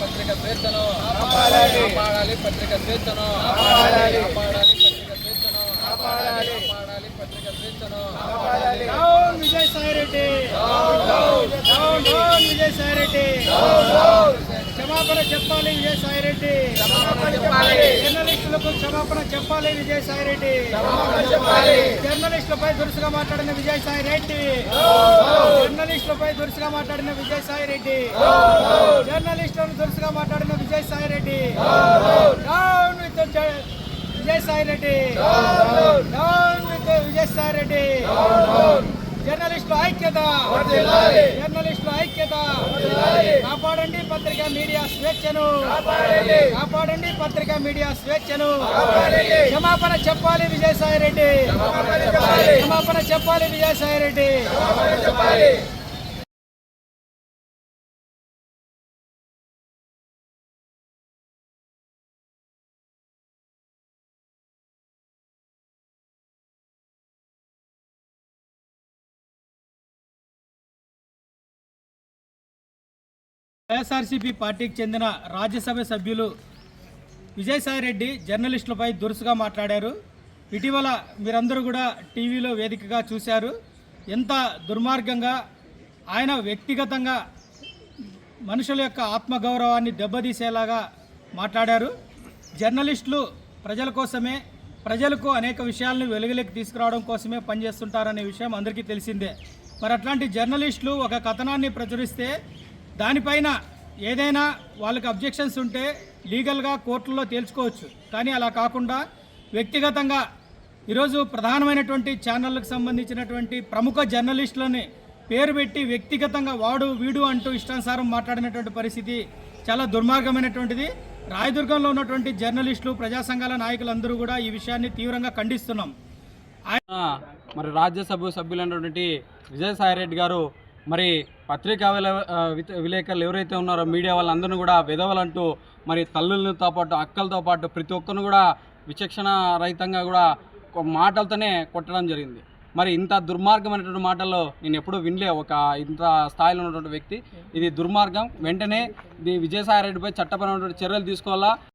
పత్రిక స్వేచ్ఛను కాపాడాలి. పత్రిక స్వేచ్ఛను కాపాడాలి. పత్రిక స్వేచ్ఛను కాపాడాలి. పత్రిక స్వేచ్ఛను down Vijayasai Reddy down down Vijayasai Reddy క్షమాపణ చెప్పాలి విజయసాయి రెడ్డి జర్నలిస్టులకు క్షమాపణ చెప్పాలి విజయసాయి రెడ్డి జర్నలిస్టులపై దురుసుగా మాట్లాడిన విజయసాయి రెడ్డి జర్నలిస్టులపై దురుసుగా మాట్లాడిన విజయసాయి రెడ్డి జర్నలిస్టులను దురుసుగా మాట్లాడిన Vijayasai Reddy. Down with Vijayasai Reddy. Down with Vijayasai Reddy. జర్నలిస్టుల ఐక్యత. జర్నలిస్టుల ఐక్యత. కాపాడండి పత్రికా మీడియా స్వేచ్ఛను. కాపాడండి పత్రికా మీడియా స్వేచ్ఛను. క్షమాపణ చెప్పాలి విజయసాయి రెడ్డి. క్షమాపణ చెప్పాలి విజయసాయి రెడ్డి. వైఎస్ఆర్సీపీ పార్టీకి చెందిన రాజ్యసభ సభ్యులు విజయసాయి రెడ్డి జర్నలిస్టులపై దురుసుగా మాట్లాడారు. ఇటీవల మీరందరూ కూడా టీవీలో వేదికగా చూశారు. ఎంత దుర్మార్గంగా ఆయన వ్యక్తిగతంగా మనుషుల యొక్క ఆత్మగౌరవాన్ని దెబ్బతీసేలాగా మాట్లాడారు. జర్నలిస్టులు ప్రజల కోసమే ప్రజలకు అనేక విషయాలను వెలుగులోకి తీసుకురావడం కోసమే పనిచేస్తుంటారనే విషయం అందరికీ తెలిసిందే. మరి అట్లాంటి జర్నలిస్టులు ఒక కథనాన్ని ప్రచురిస్తే దానిపైన ఏదైనా వాళ్ళకి అబ్జెక్షన్స్ ఉంటే లీగల్గా కోర్టుల్లో తేల్చుకోవచ్చు. కానీ అలా కాకుండా వ్యక్తిగతంగా ఈరోజు ప్రధానమైనటువంటి ఛానళ్ళకు సంబంధించినటువంటి ప్రముఖ జర్నలిస్టులని పేరు పెట్టి వ్యక్తిగతంగా వాడు వీడు అంటూ ఇష్టానుసారం మాట్లాడినటువంటి పరిస్థితి చాలా దుర్మార్గమైనటువంటిది. రాయదుర్గంలో ఉన్నటువంటి జర్నలిస్టులు ప్రజా సంఘాల నాయకులందరూ కూడా ఈ విషయాన్ని తీవ్రంగా ఖండిస్తున్నాం. మరి రాజ్యసభ సభ్యులైనటువంటి విజయసాయి రెడ్డి గారు మరి పత్రికా విలే విలేకరులు ఎవరైతే ఉన్నారో మీడియా వాళ్ళందరినీ కూడా విధవలంటూ మరి తల్లులతో పాటు అక్కలతో పాటు ప్రతి ఒక్కరిని కూడా విచక్షణ రహితంగా కూడా మాటలతోనే కొట్టడం జరిగింది. మరి ఇంత దుర్మార్గమైనటువంటి మాటల్లో నేను ఎప్పుడూ వినలే. ఒక ఇంత స్థాయిలో ఉన్నటువంటి వ్యక్తి. ఇది దుర్మార్గం. వెంటనే ఇది విజయసాయి రెడ్డిపై చట్టపరమైనటువంటి చర్యలు తీసుకోవాలా?